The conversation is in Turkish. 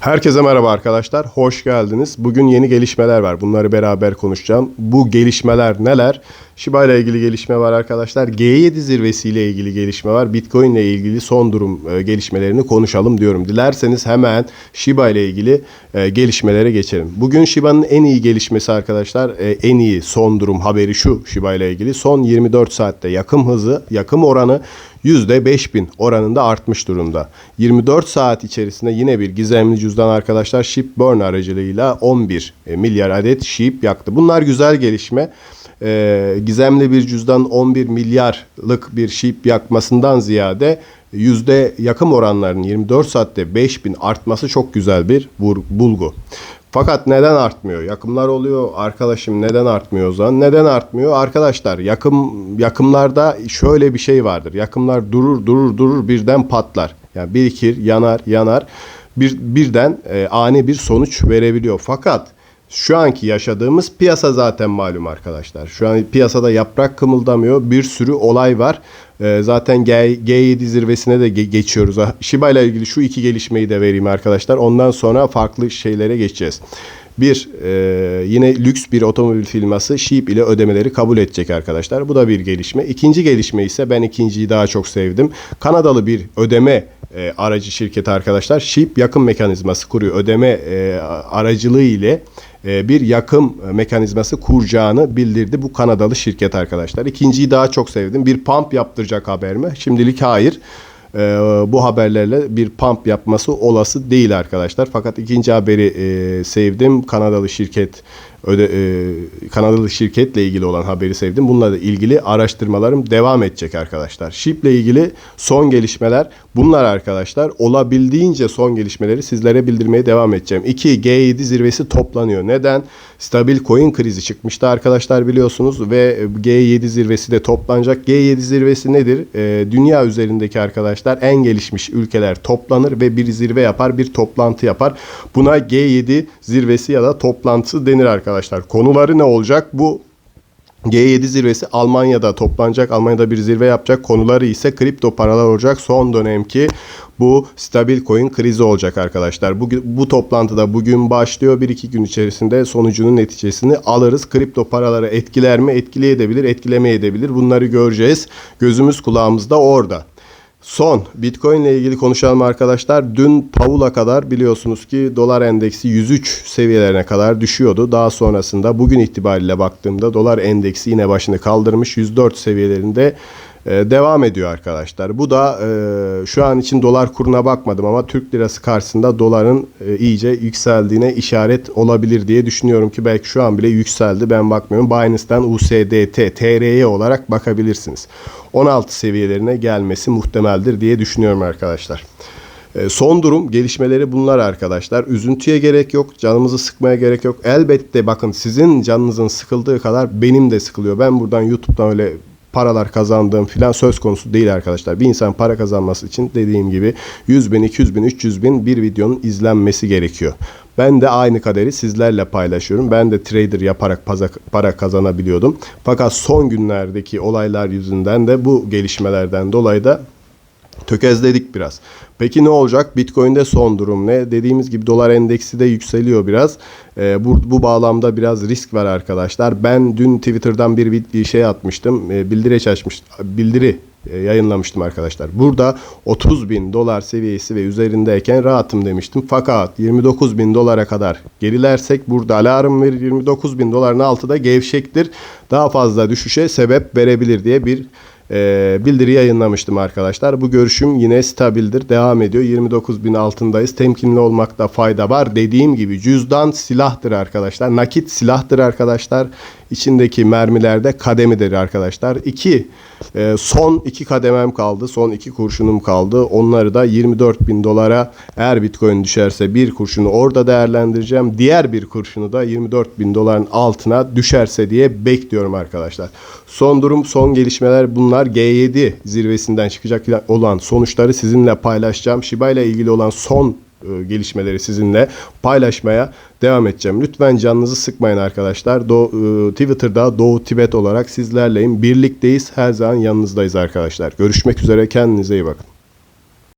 Herkese merhaba arkadaşlar. Hoş geldiniz. Bugün yeni gelişmeler var. Bunları beraber konuşacağım. Bu gelişmeler neler? Shiba ile ilgili gelişme var arkadaşlar. G7 zirvesiyle ilgili gelişme var. Bitcoin ile ilgili son durum e, gelişmelerini konuşalım diyorum. Dilerseniz hemen Shiba ile ilgili e, gelişmelere geçelim. Bugün Shiba'nın en iyi gelişmesi arkadaşlar, e, en iyi son durum haberi şu Shiba ile ilgili. Son 24 saatte yakım hızı, yakım oranı %5000 oranında artmış durumda. 24 saat içerisinde yine bir gizemli cüzdan arkadaşlar Shipburn aracılığıyla 11 milyar adet ship yaktı. Bunlar güzel gelişme. Ee, gizemli bir cüzdan 11 milyarlık bir ship yakmasından ziyade yüzde yakım oranlarının 24 saatte 5000 artması çok güzel bir bulgu. Fakat neden artmıyor? Yakımlar oluyor. Arkadaşım neden artmıyor o zaman? Neden artmıyor? Arkadaşlar yakım yakımlarda şöyle bir şey vardır. Yakımlar durur durur durur birden patlar. Yani birikir, yanar, yanar. Bir, birden e, ani bir sonuç verebiliyor. Fakat şu anki yaşadığımız piyasa zaten malum arkadaşlar. Şu an piyasada yaprak kımıldamıyor. Bir sürü olay var. Ee, zaten G, G7 zirvesine de ge- geçiyoruz. Shiba ile ilgili şu iki gelişmeyi de vereyim arkadaşlar. Ondan sonra farklı şeylere geçeceğiz. Bir, e, yine lüks bir otomobil firması Sheep ile ödemeleri kabul edecek arkadaşlar. Bu da bir gelişme. İkinci gelişme ise ben ikinciyi daha çok sevdim. Kanadalı bir ödeme e, aracı şirketi arkadaşlar Sheep yakın mekanizması kuruyor. Ödeme e, aracılığı ile bir yakım mekanizması kuracağını bildirdi bu Kanadalı şirket arkadaşlar. İkinciyi daha çok sevdim. Bir pump yaptıracak haber mi? Şimdilik hayır. Ee, bu haberlerle bir pump yapması olası değil arkadaşlar. Fakat ikinci haberi e, sevdim. Kanadalı şirket öde, e, Kanadalı şirketle ilgili olan haberi sevdim. Bununla da ilgili araştırmalarım devam edecek arkadaşlar. Ship ile ilgili son gelişmeler bunlar arkadaşlar. Olabildiğince son gelişmeleri sizlere bildirmeye devam edeceğim. 2 G7 zirvesi toplanıyor. Neden? Stabil coin krizi çıkmıştı arkadaşlar biliyorsunuz ve G7 zirvesi de toplanacak. G7 zirvesi nedir? Ee, dünya üzerindeki arkadaşlar en gelişmiş ülkeler toplanır ve bir zirve yapar, bir toplantı yapar. Buna G7 zirvesi ya da toplantısı denir arkadaşlar. Konuları ne olacak? Bu G7 zirvesi Almanya'da toplanacak. Almanya'da bir zirve yapacak. Konuları ise kripto paralar olacak. Son dönemki bu stabil coin krizi olacak arkadaşlar. Bugün, bu toplantıda bugün başlıyor. Bir iki gün içerisinde sonucunun neticesini alırız. Kripto paraları etkiler mi? Etkileyebilir, etkilemeyebilir. Bunları göreceğiz. Gözümüz kulağımız da orada. Son Bitcoin ile ilgili konuşalım arkadaşlar. Dün Pavula kadar biliyorsunuz ki dolar endeksi 103 seviyelerine kadar düşüyordu. Daha sonrasında bugün itibariyle baktığımda dolar endeksi yine başını kaldırmış 104 seviyelerinde devam ediyor arkadaşlar. Bu da e, şu an için dolar kuruna bakmadım ama Türk lirası karşısında doların e, iyice yükseldiğine işaret olabilir diye düşünüyorum ki belki şu an bile yükseldi. Ben bakmıyorum. Binance'ten USDT, TRY olarak bakabilirsiniz. 16 seviyelerine gelmesi muhtemeldir diye düşünüyorum arkadaşlar. E, Son durum gelişmeleri bunlar arkadaşlar. Üzüntüye gerek yok, canımızı sıkmaya gerek yok. Elbette bakın sizin canınızın sıkıldığı kadar benim de sıkılıyor. Ben buradan YouTube'dan öyle paralar kazandığım filan söz konusu değil arkadaşlar. Bir insan para kazanması için dediğim gibi 100 bin, 200 bin, 300 bin bir videonun izlenmesi gerekiyor. Ben de aynı kaderi sizlerle paylaşıyorum. Ben de trader yaparak para kazanabiliyordum. Fakat son günlerdeki olaylar yüzünden de bu gelişmelerden dolayı da tökezledik biraz. Peki ne olacak? Bitcoin'de son durum ne? Dediğimiz gibi dolar endeksi de yükseliyor biraz. Ee, bu, bu bağlamda biraz risk var arkadaşlar. Ben dün Twitter'dan bir, şey atmıştım. Ee, bildiri açmış, bildiri e, yayınlamıştım arkadaşlar. Burada 30 bin dolar seviyesi ve üzerindeyken rahatım demiştim. Fakat 29 bin dolara kadar gerilersek burada alarm verir. 29 bin doların altı da gevşektir. Daha fazla düşüşe sebep verebilir diye bir e, bildiri yayınlamıştım arkadaşlar. Bu görüşüm yine stabildir. Devam ediyor. 29 bin altındayız. Temkinli olmakta fayda var. Dediğim gibi cüzdan silahtır arkadaşlar. Nakit silahtır arkadaşlar. İçindeki mermilerde kademidir arkadaşlar. İki e, son iki kademem kaldı. Son iki kurşunum kaldı. Onları da 24 bin dolara eğer bitcoin düşerse bir kurşunu orada değerlendireceğim. Diğer bir kurşunu da 24 bin doların altına düşerse diye bekliyorum arkadaşlar. Son durum, son gelişmeler bunlar. G7 zirvesinden çıkacak olan sonuçları sizinle paylaşacağım. Shiba ile ilgili olan son gelişmeleri sizinle paylaşmaya devam edeceğim. Lütfen canınızı sıkmayın arkadaşlar. Do- e, Twitter'da Doğu Tibet olarak sizlerleyim. Birlikteyiz. Her zaman yanınızdayız arkadaşlar. Görüşmek üzere. Kendinize iyi bakın.